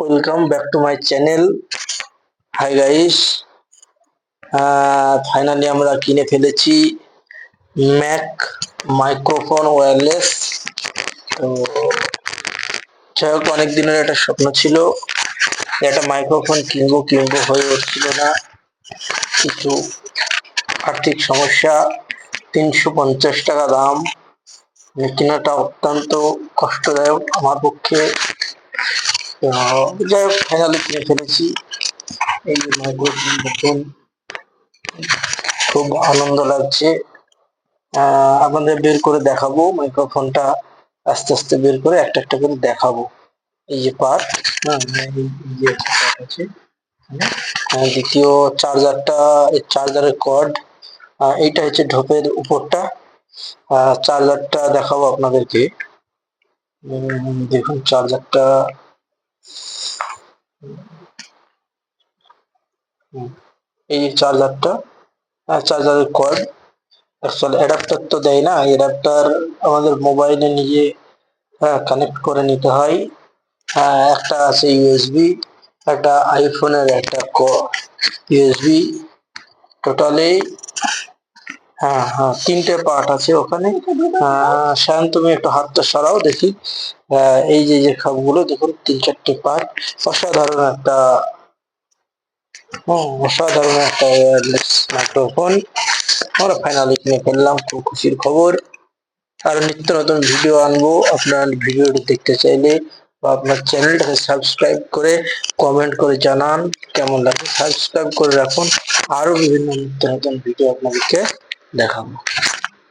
Welcome back to my channel hi guys finally আমরা কিনে ফেলেছি ম্যাক মাইক্রোফোন ওয়্যারলেস তো যাই হোক, অনেক দিনের একটা স্বপ্ন ছিল। একটা মাইক্রোফোন কিনবো কিনবো হয়ে উঠছিল না। কিছু আর্থিক সমস্যা, তিনশো পঞ্চাশ টাকা দাম। কেনাটা অত্যন্ত কষ্টদায়ক আমার পক্ষে। যাই হোক ফাইনালি কিনে ফেলেছি এই যে মাইক্রোফোন দেখুন খুব আনন্দ লাগছে আপনাদের বের করে দেখাবো মাইক্রোফোনটা আস্তে আস্তে বের করে একটা একটা করে দেখাবো এই যে পার্ট হ্যাঁ আছে দ্বিতীয় চার্জারটা চার্জারের কর্ড এইটা হচ্ছে ঢোপের উপরটা চার্জারটা দেখাবো আপনাদেরকে দেখুন চার্জারটা এই চার্জারটা চার্জারের কর্ড অ্যাকচুয়ালি অ্যাডাপ্টার তো দেয় না অ্যাডাপ্টার আমাদের মোবাইলে নিজে হ্যাঁ কানেক্ট করে নিতে হয়। হ্যাঁ, একটা আছে ইউএসবি একটা আইফোনের একটা ইউএসবি টোটালি হ্যাঁ হ্যাঁ তিনটে পার্ট আছে ওখানে। আহ, শায়ন তুমি একটু হাতটা সরাও দেখি। এই যে যে খাপগুলো দেখুন, তিন চারটে পার্ট অসাধারণ একটা অসাধারণ একটা ওয়্যারলেস মাইক্রোফোন আমরা ফাইনালি কিনে ফেললাম, খুব খুশির খবর। আর নিত্য নতুন ভিডিও আনব। আপনার ভিডিওটি দেখতে চাইলে বা আপনার চ্যানেলটাকে সাবস্ক্রাইব করে কমেন্ট করে জানান, কেমন লাগে সাবস্ক্রাইব করে রাখুন। আরও বিভিন্ন নিত্য নতুন ভিডিও আপনাদেরকে দেখাবো।